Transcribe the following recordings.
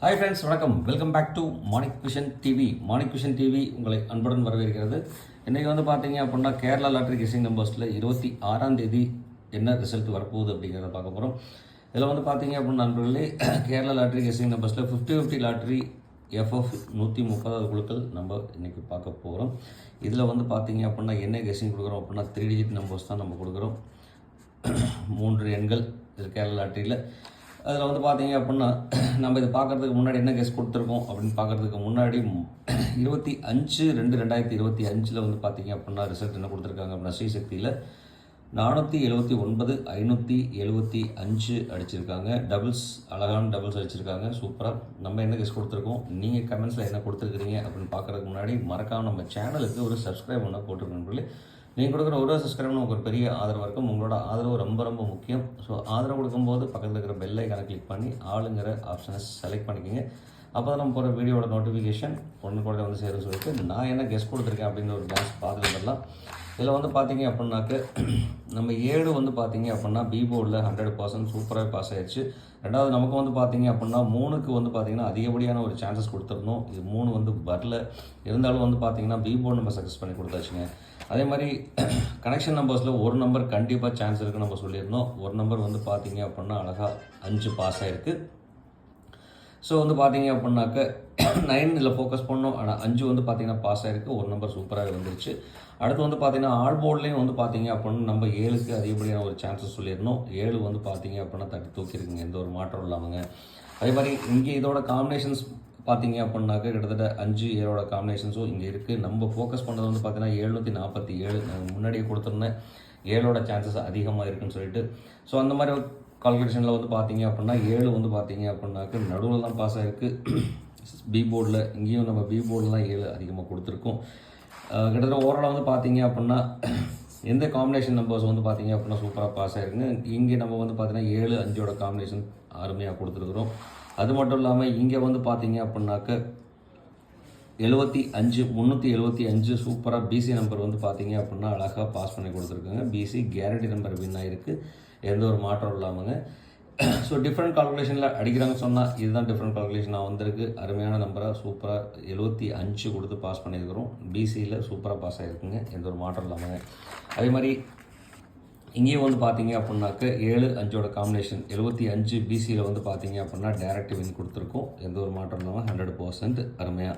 Hi friends வணக்கம். Welcome back to Manik vision TV Manik vision TV உங்களை அன்புடன் வரவேற்கிறது. இன்றைக்கி வந்து பார்த்தீங்க அப்படின்னா கேரளா லாட்ரி கெஸிங் நம்பர்ஸில் இருபத்தி ஆறாம் தேதி என்ன ரிசல்ட் வரப்போகுது அப்படிங்கிறத பார்க்க போகிறோம் இதில் வந்து பார்த்தீங்க அப்படின்னா நண்பர்களே கேரளா லாட்ரி கெஸிங் நம்பர்ஸில் ஃபிஃப்டி ஃபிஃப்டி லாட்ரி எஃப்எஃப் நூற்றி முப்பதாவது குழுக்கள் நம்ம இன்றைக்கி பார்க்க போகிறோம் இதில் வந்து பார்த்தீங்க அப்படின்னா என்ன கெஸிங் கொடுக்குறோம் அப்படின்னா த்ரீ டிஜிட் நம்பர்ஸ் தான் நம்ம கொடுக்குறோம். மூன்று எண்கள் இது கேரளா லாட்ரியில் அதில் வந்து பார்த்தீங்க அப்படின்னா நம்ம இது பார்க்கறதுக்கு முன்னாடி என்ன கெஸ் கொடுத்துருக்கோம் அப்படின்னு பார்க்குறதுக்கு முன்னாடி இருபத்தி அஞ்சு ரெண்டு ரெண்டாயிரத்தி இருபத்தி அஞ்சில் வந்து பார்த்தீங்க அப்படின்னா ரிசல்ட் என்ன கொடுத்துருக்காங்க அப்படின்னா ஸ்ரீசக்தியில் நானூற்றி எழுபத்தி ஒன்பது ஐநூற்றி எழுபத்தி அஞ்சு அடிச்சிருக்காங்க. டபுள்ஸ் அழகான டபுள்ஸ் அடிச்சிருக்காங்க. சூப்பராக நம்ம என்ன கெஸ் கொடுத்துருக்கோம்? நீங்கள் கமெண்ட்ஸில் என்ன கொடுத்துருக்கிறீங்க அப்படின்னு பார்க்குறதுக்கு முன்னாடி மறக்காம நம்ம சேனலுக்கு ஒரு சப்ஸ்கிரைப் பண்ண போட்டுருக்கோம் நீங்கள் கொடுக்குற ஒரு சப்ஸ்கிரைப் நமக்கு ஒரு பெரிய ஆதரவாக இருக்கும். உங்களோட ஆதரவு ரொம்ப ரொம்ப முக்கியம். ஸோ ஆதரவு கொடுக்கும்போது பக்கத்தில் இருக்கிற பெல் ஐக்கானை கிளிக் பண்ணி ஆளுங்கிற ஆப்ஷனை செலக்ட் பண்ணிக்கோங்க. அப்போ தான் நம்ம போகிற வீடியோட நோட்டிஃபிகேஷன் ஒன்று கூட வந்து சேரும் சொல்லிட்டு நான் என்ன கெஸ்ட் கொடுத்துருக்கேன் அப்படின்னு ஒரு டான்ஸ் பார்த்துட்டு வரலாம் இதில் வந்து பார்த்தீங்க அப்படின்னாக்க நம்ம ஏழு வந்து பார்த்தீங்க அப்படின்னா பி போர்டில் ஹண்ட்ரட் பர்சன்ட் சூப்பராக பாஸ் ஆயிடுச்சு ரெண்டாவது நமக்கு வந்து பார்த்தீங்க அப்படின்னா மூணுக்கு வந்து பார்த்தீங்கன்னா அதிகப்படியான ஒரு சான்சஸ் கொடுத்துருந்தோம். இது மூணு வந்து வரல. இருந்தாலும் வந்து பார்த்தீங்கன்னா பி போர்டு நம்ம சக்ஸஸ் பண்ணி கொடுத்தாச்சுங்க. அதே மாதிரி கனெக்ஷன் நம்பர்ஸில் ஒரு நம்பர் கண்டிப்பாக சான்ஸ் இருக்குன்னு நம்ம சொல்லியிருந்தோம். ஒரு நம்பர் வந்து பார்த்தீங்க அப்படின்னா அழகாக அஞ்சு பாஸ் ஆகிருக்கு ஸோ வந்து பார்த்தீங்க அப்படின்னாக்க நைன் இதில் ஃபோக்கஸ் பண்ணோம். ஆனால் அஞ்சு வந்து பார்த்தீங்கன்னா பாஸ் ஆகிருக்கு ஒரு நம்பர் சூப்பராக வந்துருச்சு. அடுத்து வந்து பார்த்தீங்கன்னா ஆல் போர்ட்லேயும் வந்து பார்த்தீங்க அப்படின்னா நம்ம ஏழுக்கு அதிகப்படியான ஒரு சான்சஸ் சொல்லியிருந்தோம். ஏழு வந்து பார்த்தீங்க அப்படின்னா தட்டி தூக்கியிருக்குங்க எந்த ஒரு மாற்றம் இல்லாமங்க. அதே மாதிரி இங்கே இதோட காம்பினேஷன்ஸ் பார்த்தீங்க அப்படின்னாக்க கிட்டத்தட்ட அஞ்சு ஏழோட காம்பினேஷன்ஸும் இங்கே இருக்குது நம்ம ஃபோக்கஸ் பண்ணது வந்து பார்த்தீங்கன்னா எழுநூற்றி நாற்பத்தி ஏழு. முன்னாடியே கொடுத்துருந்தேன் ஏழோட சான்சஸ் அதிகமாக இருக்குன்னு சொல்லிட்டு. ஸோ அந்த மாதிரி கால்குலேஷனில் வந்து பார்த்தீங்க அப்படின்னா ஏழு வந்து பார்த்தீங்க அப்படின்னாக்க நடுவில் தான் பாஸ் ஆகிருக்கு பி போர்டில் இங்கேயும் நம்ம பி போர்டில் தான் ஏழு அதிகமாக கொடுத்துருக்கோம். கிட்டத்தட்ட ஓவரால் வந்து பார்த்தீங்க அப்படின்னா எந்த காம்பினேஷன் நம்பர்ஸ் வந்து பார்த்தீங்க அப்படின்னா சூப்பராக பாஸ் ஆகிருக்குங்க இங்கே நம்ம வந்து பார்த்தீங்கன்னா ஏழு அஞ்சோட காம்பினேஷன் அருமையாக கொடுத்துருக்குறோம். அது மட்டும் இல்லாமல் இங்கே வந்து பார்த்தீங்க அப்படின்னாக்க எழுபத்தி அஞ்சு முந்நூற்றி எழுபத்தி அஞ்சு சூப்பராக பிசி நம்பர் வந்து பார்த்தீங்க அப்படின்னா அழகாக பாஸ் பண்ணி கொடுத்துருக்காங்க. பிசி கேரண்டி நம்பர் வின் ஆகிருக்கு எந்த ஒரு மாற்றம் இல்லாமங்க. ஸோ டிஃப்ரெண்ட் கால்குலேஷனில் அடிக்கிறாங்க சொன்னால் இதுதான் டிஃப்ரெண்ட் கால்குலேஷனாக வந்திருக்கு. அருமையான நம்பராக சூப்பராக எழுபத்தி அஞ்சு கொடுத்து பாஸ் பண்ணியிருக்கிறோம். பிசியில் சூப்பராக பாஸ் ஆகிருக்குங்க எந்த ஒரு மாற்றம் இல்லாமல் அதே மாதிரி இங்கேயும் வந்து பார்த்தீங்க அப்படின்னாக்க ஏழு அஞ்சோட காம்பினேஷன் எழுபத்தி அஞ்சு பிசியில் வந்து பார்த்தீங்க அப்படின்னா டேரக்ட் வின் கொடுத்துருக்கோம். எந்த ஒரு மாற்றம் இல்லாமல் ஹண்ட்ரட் பர்சன்ட் அருமையாக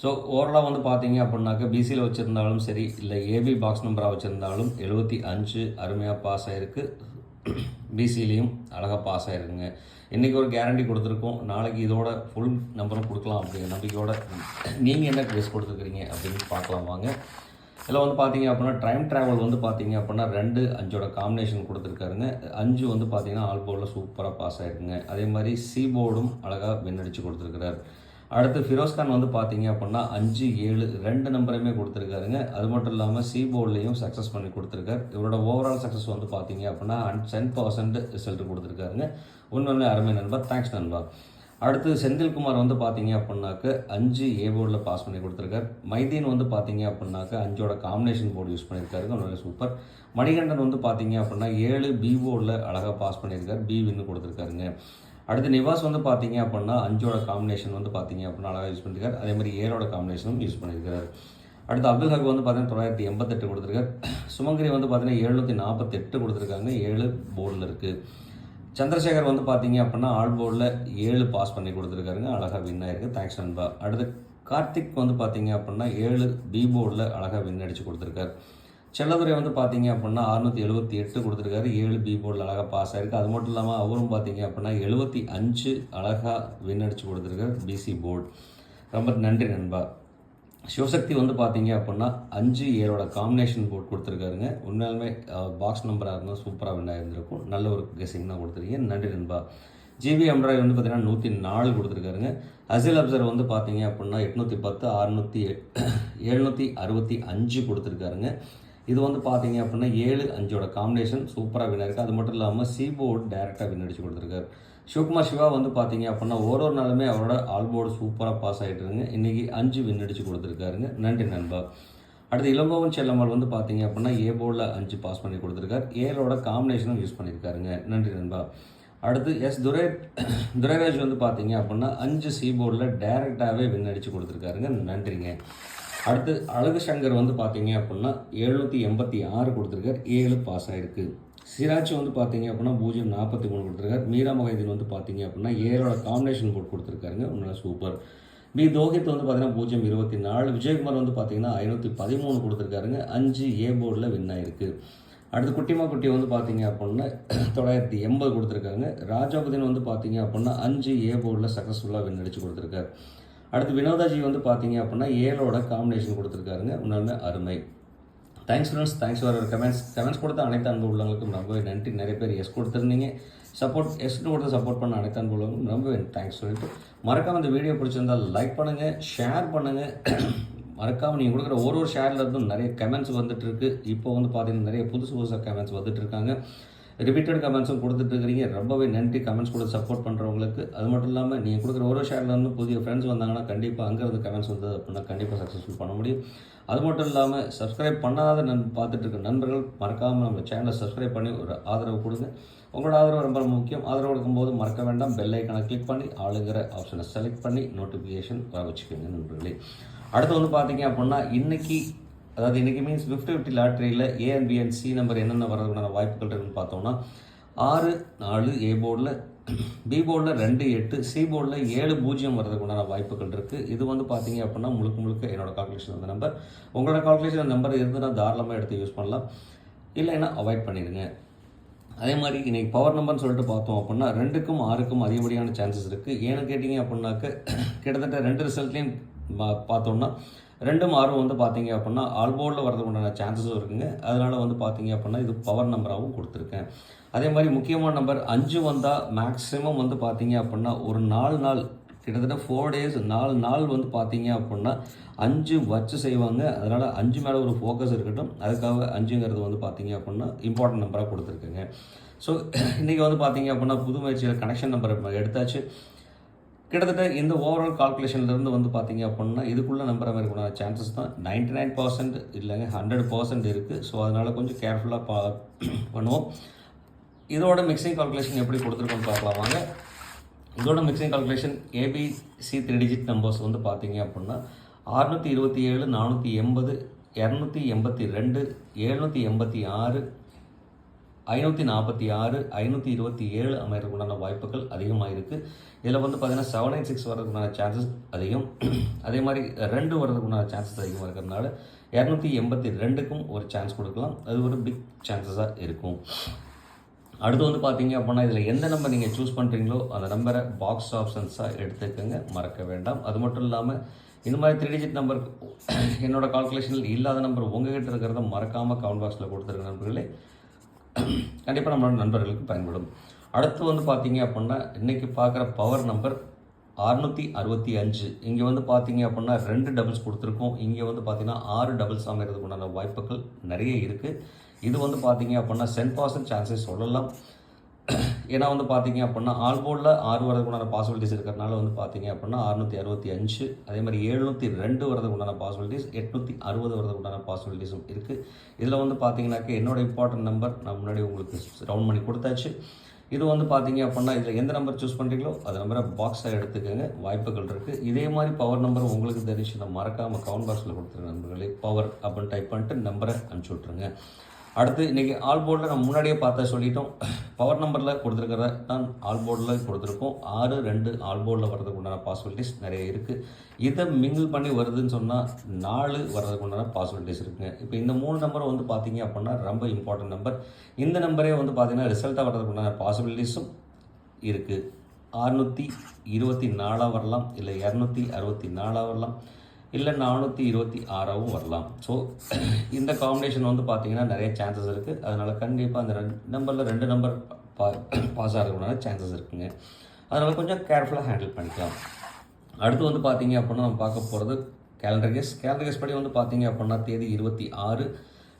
ஸோ ஓவரலாக வந்து பார்த்தீங்க அப்படின்னாக்க பிசியில் வச்சுருந்தாலும் சரி இல்லை ஏபி பாக்ஸ் நம்பராக வச்சுருந்தாலும் எழுபத்தி அஞ்சு அருமையாக பாஸ் ஆகிருக்கு பிசிலையும் அழகாக பாஸ் ஆகிருக்குங்க இன்றைக்கி ஒரு கேரண்டி கொடுத்துருக்கோம். நாளைக்கு இதோட ஃபுல் நம்பரும் கொடுக்கலாம் அப்படிங்கிற நம்பிக்கையோட நீங்கள் என்ன ப்ரைஸ் கொடுத்துருக்குறீங்க அப்படின்னு பார்க்கலாம் வாங்க. இதில் வந்து பார்த்தீங்க அப்படின்னா டைம் ட்ராவல் வந்து பார்த்தீங்க அப்படின்னா ரெண்டு அஞ்சோட காம்பினேஷன் கொடுத்துருக்காருங்க. அஞ்சு வந்து பார்த்தீங்கன்னா ஆல் போர்டில் சூப்பராக பாஸ் ஆயிருக்குங்க. அதே மாதிரி சி போர்டும் அழகாக வெண்ணடிச்சு கொடுத்துருக்கிறார். அடுத்து ஃபிரோஸ்கான் வந்து பார்த்தீங்க அப்படின்னா அஞ்சு ஏழு ரெண்டு நம்பரையுமே கொடுத்துருக்காருங்க. அது மட்டும் இல்லாமல் சி போர்ட்லேயும் சக்ஸஸ் பண்ணி கொடுத்துருக்காரு. இவரோட ஓவரால் சக்ஸஸ் வந்து பார்த்தீங்க அப்படின்னா டென் பர்சன்ட் ரிசல்ட் கொடுத்துருக்காருங்க. உண்மையிலே அருமை நண்பா தேங்க்ஸ் நண்பா. அடுத்து செந்தில்குமார் வந்து பார்த்தீங்க அப்படின்னாக்க அஞ்சு ஏ போர்டில் பாஸ் பண்ணி கொடுத்துருக்காரு. மைதீன் வந்து பார்த்தீங்க அப்படின்னாக்க அஞ்சோட காம்பினேஷன் போர்டு யூஸ் பண்ணியிருக்காரு. நல்ல சூப்பர் மணிகண்டன் வந்து பார்த்தீங்க அப்படின்னா ஏழு பி போர்டில் அழகாக பாஸ் பண்ணியிருக்கார். பி வின்னு கொடுத்துருக்காருங்க. அடுத்து நிவாஸ் வந்து பார்த்தீங்க அப்படின்னா அஞ்சோட காம்பினேஷன் வந்து பார்த்தீங்க அப்படின்னா அழகாக யூஸ் பண்ணியிருக்காரு. அதே மாதிரி ஏழோட காம்பினேஷனும் யூஸ் பண்ணியிருக்காரு. அடுத்து அப்துல் ஹக் வந்து பார்த்தீங்கன்னா தொள்ளாயிரத்தி எண்பத்தெட்டு கொடுத்துருக்காரு. சுமங்கரி வந்து பார்த்தீங்கன்னா எழுநூற்றி நாற்பத்தெட்டு கொடுத்துருக்காங்க. ஏழு போர்டில் இருக்குது சந்திரசேகர் வந்து பார்த்தீங்க அப்படின்னா ஆல் போர்டில் ஏழு பாஸ் பண்ணி கொடுத்துருக்காருங்க அழகாக வின் ஆயிருக்கு. தேங்க்ஸ் நண்பா. அடுத்து கார்த்திக் வந்து பார்த்தீங்க அப்படின்னா ஏழு பி போர்டில் அழகாக வின் அடித்து கொடுத்துருக்காரு. செல்லதுரை வந்து பார்த்தீங்க அப்படின்னா அறுநூற்றி எழுபத்தி எட்டு கொடுத்துருக்காரு. ஏழு பி போர்டில் அழகாக பாஸ் ஆயிருக்கு. அது மட்டும் இல்லாமல் அவரும் பார்த்தீங்க அப்படின்னா எழுபத்தி அஞ்சு அழகாக வின் அடித்து கொடுத்துருக்காரு பிசி போர்டு ரொம்ப நன்றி நண்பா. சிவசக்தி வந்து பார்த்தீங்க அப்படின்னா அஞ்சு ஏழோட காம்பினேஷன் போர்ட் கொடுத்துருக்காருங்க. உண்மையாலுமே பாக்ஸ் நம்பராக இருந்தால் சூப்பராக வின் ஆயிருந்திருக்கும். நல்ல ஒரு கெஸிங் தான் கொடுத்துருக்கீங்க. நன்றி நண்பா. ஜிபி எம்ப்ராய்டரி வந்து பார்த்தீங்கன்னா நூற்றி நாலு கொடுத்துருக்காருங்க. அசில் அப்சர் வந்து பார்த்தீங்க அப்படின்னா எட்நூற்றி பத்து அறுநூற்றி எழுநூற்றி அறுபத்தி அஞ்சு கொடுத்துருக்காருங்க. இது வந்து பார்த்தீங்க அப்படின்னா ஏழு அஞ்சோட காம்பினேஷன் சூப்பராக வின் ஆயிருக்கு. அது மட்டும் இல்லாமல் சிபோர்டு டேரெக்டாக வின் அடிச்சு கொடுத்துருக்காரு. சிவகுமார் சிவா வந்து பார்த்தீங்க அப்படின்னா ஒரு ஒரு நாளுமே அவரோட ஆல்போர்டு சூப்பராக பாஸ் ஆகிட்டுருங்க இன்றைக்கி அஞ்சு வின் அடித்து கொடுத்துருக்காருங்க. நன்றி நண்பா. அடுத்து இளம்பவன் செல்லம்மாள் வந்து பார்த்தீங்க அப்படின்னா ஏ போர்டில் அஞ்சு பாஸ் பண்ணி கொடுத்துருக்காரு. ஏரோட காம்பினேஷனும் யூஸ் பண்ணியிருக்காருங்க நன்றி நண்பா. அடுத்து எஸ் துரை துரைராஜ் வந்து பார்த்தீங்க அப்படின்னா அஞ்சு சி போர்டில் டேரெக்டாகவே வின் அடித்து கொடுத்துருக்காருங்க. நன்றிங்க. அடுத்து அழகு சங்கர் வந்து பார்த்தீங்க அப்படின்னா எழுநூற்றி எண்பத்தி ஆறு கொடுத்துருக்காரு. ஏழு பாஸ் ஆகிருக்கு சிராஜ் வந்து பார்த்தீங்க அப்படின்னா பூஜ்ஜியம் நாற்பத்தி மூணு கொடுத்துருக்காரு. மீரா மகைதீன் வந்து பார்த்தீங்க அப்படின்னா ஏரோட காம்பினேஷன் போட்டு கொடுத்துருக்காருங்க. உண்மையில சூப்பர் பி தோஹித் வந்து பார்த்தீங்கன்னா பூஜ்ஜியம் இருபத்தி நாலு. விஜயகுமார் வந்து பார்த்தீங்கன்னா ஐநூற்றி பதிமூணு கொடுத்துருக்காருங்க. அஞ்சு ஏ போர்டில் வின் ஆயிருக்கு. அடுத்து குட்டிமா குட்டி வந்து பார்த்தீங்க அப்படின்னா தொள்ளாயிரத்தி எண்பது கொடுத்துருக்காங்க. ராஜாபுதீன் வந்து பார்த்தீங்க அப்படின்னா அஞ்சு ஏ போர்டில் சக்ஸஸ்ஃபுல்லாக வின் அடிச்சு கொடுத்துருக்காரு. அடுத்து வினோதாஜி வந்து பார்த்தீங்க அப்படின்னா ஏழோட காம்பினேஷன் கொடுத்துருக்காருங்க. உண்மையுமே அருமை. Thanks friends thanks for comments comments கொடுத்த அனைத்து அன்பு உள்ளவங்களுக்கும் ரொம்பவே நன்றி. நிறைய பேர் எஸ் கொடுத்துருந்தீங்க. சப்போர்ட் எஸ்ட்டு கொடுத்து சப்போர்ட் பண்ண அனைத்து அன்பு உள்ளவங்களுக்கும் ரொம்பவே தேங்க்ஸ் சொல்லிட்டு. மறக்காம இந்த வீடியோ பிடிச்சிருந்தால் லைக் பண்ணுங்கள் ஷேர் பண்ணுங்கள் மறக்காமல் நீங்கள் கொடுக்குற ஒரு ஒரு ஷேரில் இருந்தும் நிறைய கமெண்ட்ஸ் வந்துட்டு இருக்கு. இப்போ வந்து பார்த்தீங்கன்னா நிறைய புதுசு புதுசாக கமெண்ட்ஸ் வந்துட்டு இருக்காங்க. ரிப்பீட்டட் கமெண்ட்ஸும் கொடுத்துட்ருக்கிறீங்க ரொம்பவே நன்றி கமெண்ட்ஸ் கொடுத்து சப்போர்ட் பண்ணுறவங்களுக்கு அது மட்டும் இல்லாமல் நீங்கள் கொடுக்குற ஒரு ஷேர்லேருந்து புதிய ஃப்ரெண்ட்ஸ் வந்தாங்கன்னா கண்டிப்பாக அங்கேருந்து கமெண்ட்ஸ் வந்தது அப்படின்னா கண்டிப்பாக சக்ஸஸ்ஃபுல் பண்ண முடியும். அது மட்டும் இல்லாமல் சப்ஸ்கிரைப் பண்ணாத நன் பார்த்துட்ருக்க நண்பர்கள் மறக்காமல் நம்ம சேனலை சப்ஸ்கிரைப் பண்ணி ஒரு ஆதரவு கொடுங்க. உங்களோட ஆதரவு ரொம்ப முக்கியம். ஆதரவு கொடுக்கும்போது மறக்க வேண்டாம். பெல் ஐக்கனை கிளிக் பண்ணி ஆளுங்கிற ஆப்ஷனை செலக்ட் பண்ணி நோட்டிஃபிகேஷன் வர வச்சுக்கோங்க நண்பர்களே. அடுத்து வந்து பார்த்தீங்க அப்படின்னா இன்றைக்கி அதாவது இன்றைக்கி means fifty fifty லாட்ரியில் A and B and C number என்னென்ன வரதுக்கான வாய்ப்புகள் இருக்குன்னு பார்த்தோம்னா ஆறு நாலு ஏ போர்டில் பி போர்டில் ரெண்டு எட்டு சி போர்டில் ஏழு பூஜ்ஜியம் வரதுக்குண்டான வாய்ப்புகள் இருக்குது இது வந்து பார்த்தீங்க அப்படின்னா முழுக்க முழுக்க என்னோட கால்குலேஷன் அந்த நம்பர் உங்களோட கால்குலேஷன் நம்பர் இருந்துன்னா தாராளமாக எடுத்து யூஸ் பண்ணலாம். இல்லைன்னா அவாய்ட் பண்ணிடுங்க. அதே மாதிரி இன்றைக்கி பவர் நம்பர்னு சொல்லிட்டு பார்த்தோம் அப்படின்னா ரெண்டுக்கும் ஆறுக்கும் அதிகப்படியான சான்சஸ் இருக்குது ஏன்னு கேட்டிங்க அப்படின்னாக்க கிட்டத்தட்ட ரெண்டு ரிசல்ட்லேயும் பார்த்தோம்னா ரெண்டும் ஆர்வம் வந்து பார்த்தீங்க அப்படின்னா ஆல்போர்டில் வரதுக்கு உண்டான சான்சஸும் இருக்குங்க. அதனால் வந்து பார்த்தீங்க அப்படின்னா இது பவர் நம்பராகவும் கொடுத்துருக்கேன். அதே மாதிரி முக்கியமான நம்பர் அஞ்சு வந்தால் மேக்ஸிமம் வந்து பார்த்தீங்க அப்படின்னா ஒரு நாலு நாள் கிட்டத்தட்ட ஃபோர் டேஸ் நாலு நாள் வந்து பார்த்தீங்க அப்படின்னா அஞ்சு வச்சு செய்வாங்க. அதனால் அஞ்சு மேலே ஒரு ஃபோக்கஸ் இருக்கட்டும். அதுக்காக அஞ்சுங்கிறது வந்து பார்த்தீங்க அப்படின்னா இம்பார்ட்டன்ட் நம்பராக கொடுத்துருக்குங்க. ஸோ இன்றைக்கி வந்து பார்த்தீங்க அப்படின்னா புது முயற்சியில் கனெக்ஷன் நம்பர் எடுத்தாச்சு. கிட்டத்தட்ட இந்த ஓவரால் கால்குலேஷன்லேருந்து வந்து பார்த்தீங்க அப்படின்னா இதுக்குள்ளே நம்புற மாதிரி கூட சான்சஸ் தான் நைன்டி நைன் பர்சன்ட் இல்லைங்க ஹண்ட்ரட் பர்சன்ட் இருக்குது ஸோ அதனால் கொஞ்சம் கேர்ஃபுல்லாக பா பண்ணுவோம். இதோட மிக்சிங் கால்குலேஷன் எப்படி கொடுத்துருக்கோன்னு பார்க்கலாம் வாங்க. இதோட mixing calculation ABC three digit numbers வந்து பார்த்தீங்க அப்படின்னா அறுநூற்றி இருபத்தி ஏழு நானூற்றி எண்பது இரநூத்தி எண்பத்தி ரெண்டு எழுநூற்றி எண்பத்தி ஆறு ஐநூற்றி நாற்பத்தி ஆறு ஐநூற்றி இருபத்தி ஏழு அமைகிறதுக்குண்டான வாய்ப்புகள் அதிகமாக இருக்குது இதில் வந்து பார்த்திங்கன்னா செவன் எயிட் சிக்ஸ் வர்றதுக்குண்டான சான்சஸ் அதிகம். அதே மாதிரி ரெண்டு வரதுக்குண்டான சான்சஸ் அதிகமாக இருக்கிறதுனால இரநூத்தி எண்பத்தி ரெண்டுக்கும் ஒரு சான்ஸ் கொடுக்கலாம். அது ஒரு பிக் சான்சஸாக இருக்கும். அடுத்து வந்து பார்த்தீங்க அப்படின்னா இதில் எந்த நம்பர் நீங்கள் சூஸ் பண்ணுறீங்களோ அந்த நம்பரை பாக்ஸ் ஆப்ஷன்ஸாக எடுத்துக்கோங்க. மறக்க வேண்டாம். அது மட்டும் இல்லாமல் இந்த மாதிரி த்ரீ டிஜிட் நம்பர் என்னோடய கால்குலேஷனில் இல்லாத நம்பர் உங்ககிட்ட இருக்கிறத மறக்காமல் கவுண்ட் பாக்ஸில் கொடுத்துருக்க நண்பர்களே. கண்டிப்பாக நம்மளோட நண்பர்களுக்கு பயன்படும். அடுத்து வந்து பார்த்தீங்க அப்படின்னா இன்றைக்கி பார்க்குற பவர் நம்பர் அறுநூற்றி அறுபத்தி அஞ்சு. இங்கே வந்து பார்த்தீங்க அப்படின்னா ரெண்டு டபுள்ஸ் கொடுத்துருக்கோம். இங்கே வந்து பார்த்தீங்கன்னா ஆறு டபுள்ஸ் அமைகிறதுக்கு உண்டான வாய்ப்புகள் நிறைய இருக்குது இது வந்து பார்த்தீங்க அப்படின்னா சென் பாசன் சான்சஸ் சொல்லலாம். ஏன்னா வந்து பார்த்தீங்க அப்படின்னா ஆல் போர்டில் ஆறு வரதுக்கு உண்டான பாசிபிலிட்டிஸ் இருக்கிறனால வந்து பார்த்தீங்க அப்படின்னா அறுநூற்றி அறுபத்தி அஞ்சு அதே மாதிரி எழுநூற்றி ரெண்டு வரதுக்கு உண்டான பாசிபிலிட்டிஸ் எட்நூற்றி அறுபது வரதுக்கு உண்டான பாசிபிலிட்டிஸும் இருக்குது இதில் வந்து பார்த்தீங்கன்னாக்க என்னோட இம்பார்ட்டன்ட் நம்பர் நான் முன்னாடி உங்களுக்கு ரவுண்ட் பண்ணி கொடுத்தாச்சு. இது வந்து பார்த்தீங்க அப்படின்னா இதில் எந்த நம்பர் சூஸ் பண்ணுறீங்களோ அந்த நம்பரை பாக்ஸாக எடுத்துக்கோங்க. வாய்ப்புகள் இருக்குது இதே மாதிரி பவர் நம்பர் உங்களுக்கு தெரிஞ்சுன்னா மறக்காமல் கவுண்ட் பாக்ஸில் கொடுத்துருங்க நண்பர்களே பவர் அப்படின்னு டைப் பண்ணிட்டு நம்பரை அனுப்பிச்சி விட்ருங்க அடுத்து இன்றைக்கி ஆல் போர்டில் நம்ம முன்னாடியே பார்த்த சொல்லிட்டோம். பவர் நம்பரில் கொடுத்துருக்கிறத தான் ஆல் போர்டில் கொடுத்துருக்கோம். ஆறு ரெண்டு ஆல் போர்டில் வர்றதுக்கு உண்டான பாசிபிலிட்டிஸ் நிறைய இருக்குது இதை மிங்கிள் பண்ணி வருதுன்னு சொன்னால் நாலு வர்றதுக்கு உண்டான பாசிபிலிட்டிஸ் இருக்குங்க. இப்போ இந்த மூணு நம்பரும் வந்து பார்த்தீங்க அப்படின்னா ரொம்ப இம்பார்ட்டன்ட் நம்பர் இந்த நம்பரே வந்து பார்த்தீங்கன்னா ரிசல்ட்டாக வர்றதுக்கு உண்டான பாசிபிலிட்டிஸும் இருக்குது அறுநூற்றி இருபத்தி நாலாக வரலாம் இல்லை இரநூத்தி அறுபத்தி நாலாக வரலாம். இல்லை நானூற்றி இருபத்தி ஆறாவும் வரலாம். ஸோ இந்த காம்பினேஷன் வந்து பார்த்தீங்கன்னா நிறைய சான்சஸ் இருக்குது அதனால் கண்டிப்பாக அந்த ரெண்டு நம்பரில் ரெண்டு நம்பர் பா பாஸ் ஆகிறதுனால சான்சஸ் இருக்குங்க. அதனால் கொஞ்சம் கேர்ஃபுல்லாக ஹேண்டில் பண்ணிக்கலாம். அடுத்து வந்து பார்த்தீங்க அப்படின்னா நம்ம பார்க்க போகிறது கேலண்டர் கேஸ் கேலண்டர் கேஸ் படி வந்து பார்த்தீங்க அப்படின்னா தேதி இருபத்தி ஆறு.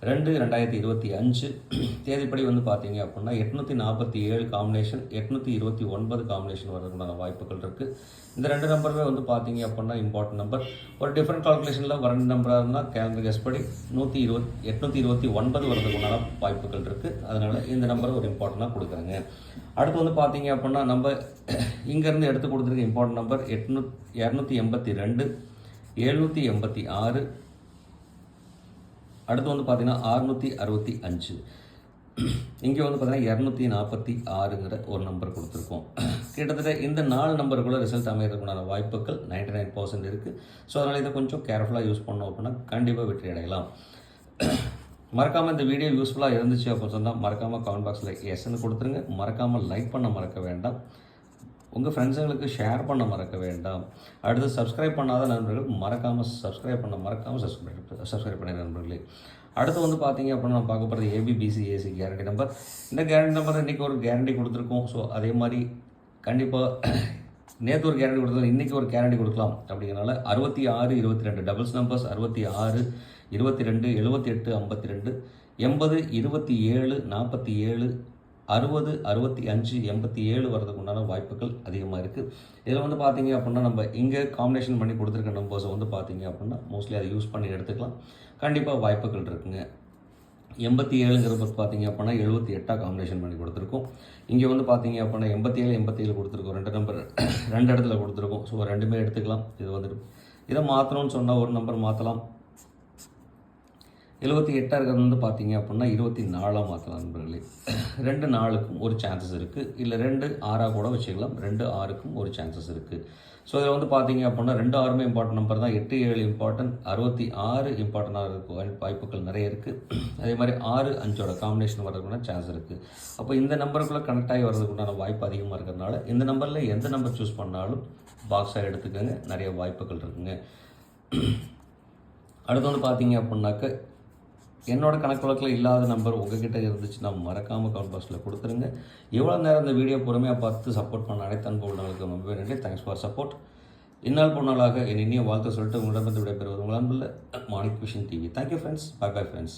ரெண்டு ரெண்டாயிரத்தி இருபத்தி அஞ்சு தேதிப்படி வந்து பார்த்தீங்க அப்படின்னா எட்நூற்றி நாற்பத்தி ஏழு காம்பினேஷன் எட்நூற்றி இருபத்தி ஒன்பது காம்பினேஷன் வர்றதுக்குண்டான வாய்ப்புகள் இருக்குது இந்த ரெண்டு நம்பருமே வந்து பார்த்தீங்க அப்படின்னா இம்பார்ட்டன்ட் நம்பர் ஒரு டிஃப்ரெண்ட் கால்குலேஷனில் வர ரெண்டு நம்பராக இருந்தால் கேலண்டர் கெஸ் படி நூற்றி இருபத் எட்நூற்றி இருபத்தி ஒன்பது வர்றதுக்குண்டான வாய்ப்புகள் இருக்குது அதனால் இந்த நம்பரை ஒரு இம்பார்ட்டண்ட்டாக கொடுக்குறாங்க. அடுத்து வந்து பார்த்தீங்க அப்படின்னா நம்ம இங்கேருந்து எடுத்து கொடுத்துருக்க இம்பார்ட்டன்ட் நம்பர் எட்நூ இரநூத்தி எண்பத்தி ரெண்டு எழுநூற்றி எண்பத்தி ஆறு அடுத்து வந்து பார்த்தீங்கன்னா அறுநூற்றி அறுபத்தி அஞ்சு. இங்கே வந்து பார்த்தீங்கன்னா இரநூத்தி நாற்பத்தி ஆறுங்கிற ஒரு நம்பர் கொடுத்துருக்கோம். கிட்டத்தட்ட இந்த நாலு நம்பருக்குள்ள ரிசல்ட் அமைகிறதுக்குண்டான வாய்ப்புகள் நைன்டி நைன் பர்சன்ட் இருக்குது ஸோ அதனால் இதை கொஞ்சம் கேர்ஃபுல்லாக யூஸ் பண்ணோம் அப்படின்னா கண்டிப்பாக வெற்றி அடையலாம். மறக்காமல் இந்த வீடியோ யூஸ்ஃபுல்லாக இருந்துச்சு அப்படின்னு சொன்னால் மறக்காமல் கமெண்ட் பாக்ஸில் எஸ்ன்னு கொடுத்துருங்க. மறக்காமல் லைக் பண்ண மறக்க வேண்டாம். உங்கள் ஃப்ரெண்ட்ஸுங்களுக்கு ஷேர் பண்ண மறக்க வேண்டாம். அடுத்து சப்ஸ்கிரைப் பண்ணாத நண்பர்கள் மறக்காமல் சப்ஸ்கிரைப் பண்ண மறக்காமல் சப்ஸ்கிரைப் சப்ஸ்கிரைப் பண்ணி நண்பர்களே. அடுத்து வந்து பார்த்தீங்க அப்படின்னா நம்ம பார்க்க போகிறது AB BC AC guarantee number இந்த கேரண்டி நம்பர் இன்றைக்கி ஒரு கேரண்டி கொடுத்துருக்கோம். ஸோ அதே மாதிரி கண்டிப்பாக நேற்று ஒரு கேரண்டி கொடுத்தோம் இன்றைக்கி ஒரு கேரண்டி கொடுக்கலாம் அப்படிங்கிறனால அறுபத்தி ஆறு இருபத்தி ரெண்டு டபுள்ஸ் நம்பர்ஸ் அறுபத்தி ஆறு இருபத்தி ரெண்டு எழுபத்தி எட்டு ஐம்பத்தி ரெண்டு எண்பது இருபத்தி ஏழு நாற்பத்தி ஏழு அறுபது அறுபத்தி அஞ்சு எண்பத்தி ஏழு வரதுக்கு உண்டான வாய்ப்புகள் அதிகமாக இருக்குது இதில் வந்து பார்த்தீங்க அப்படின்னா நம்ம இங்கே காம்பினேஷன் பண்ணி கொடுத்துருக்க நம்பர்ஸை வந்து பார்த்தீங்க அப்படின்னா மோஸ்ட்லி அதை யூஸ் பண்ணி எடுத்துக்கலாம். கண்டிப்பாக வாய்ப்புகள் இருக்குங்க. எண்பத்தி ஏழுங்கிறது பார்த்தீங்க அப்படின்னா எழுபத்தி எட்டாக காம்பினேஷன் பண்ணி கொடுத்துருக்கோம். இங்கே வந்து பார்த்தீங்க அப்படின்னா எண்பத்தி ஏழு எண்பத்தி ஏழு கொடுத்துருக்கோம். ரெண்டு நம்பர் ரெண்டு இடத்துல கொடுத்துருக்கோம். ஸோ ரெண்டுமே எடுத்துக்கலாம். இது வந்துட்டு இதை மாற்றணும்னு சொன்னால் ஒரு நம்பர் மாற்றலாம் எழுபத்தி எட்டாக இருக்கிறது வந்து பார்த்தீங்க அப்படின்னா இருபத்தி நாலாக மாற்றலாம் நண்பர்களே. ரெண்டு நாளுக்கும் ஒரு சான்சஸ் இருக்குது இல்லை ரெண்டு ஆறாக கூட வச்சுக்கலாம். ரெண்டு ஆறுக்கும் ஒரு சான்சஸ் இருக்குது ஸோ இதில் வந்து பார்த்தீங்க அப்படின்னா ரெண்டு ஆறுமே இம்பார்ட்டன்ட் நம்பர் தான். எட்டு ஏழு இம்பார்ட்டன்ட் அறுபத்தி ஆறு இம்பார்ட்டண்டாக இருக்கும் வாய்ப்புகள் நிறைய இருக்குது அதே மாதிரி ஆறு அஞ்சோட காம்பினேஷன் வர்றதுக்குள்ள சான்ஸ் இருக்குது அப்போ இந்த நம்பருக்குள்ளே கனெக்ட் ஆகி வர்றதுக்குண்டான வாய்ப்பு அதிகமாக இருக்கிறதுனால இந்த நம்பரில் எந்த நம்பர் சூஸ் பண்ணாலும் பாக்ஸாக எடுத்துக்கோங்க. நிறைய வாய்ப்புகள் இருக்குங்க. அடுத்து வந்து பார்த்தீங்க அப்படின்னாக்க என்னோட கணக்கு வழக்கில் இல்லாத நம்பர் உங்ககிட்ட இருந்துச்சுன்னா மறக்காமல் கமெண்ட் பாக்ஸில் கொடுத்துருங்க. எவ்வளோ நேரம் இந்த வீடியோ பொறுமையாக பார்த்து சப்போர்ட் பண்ண அனைத்து அன்பு உள்ளவங்களுக்கு ரொம்ப நன்றி. தேங்க்ஸ் ஃபார் சப்போர்ட் இந்நாள் பொருளாக என் இனிய வாழ்த்து சொல்லிட்டு உங்களிடமிருந்து விடைபெறுவது உங்கள் அன்பில் Manik vision TV thank you friends bye bye friends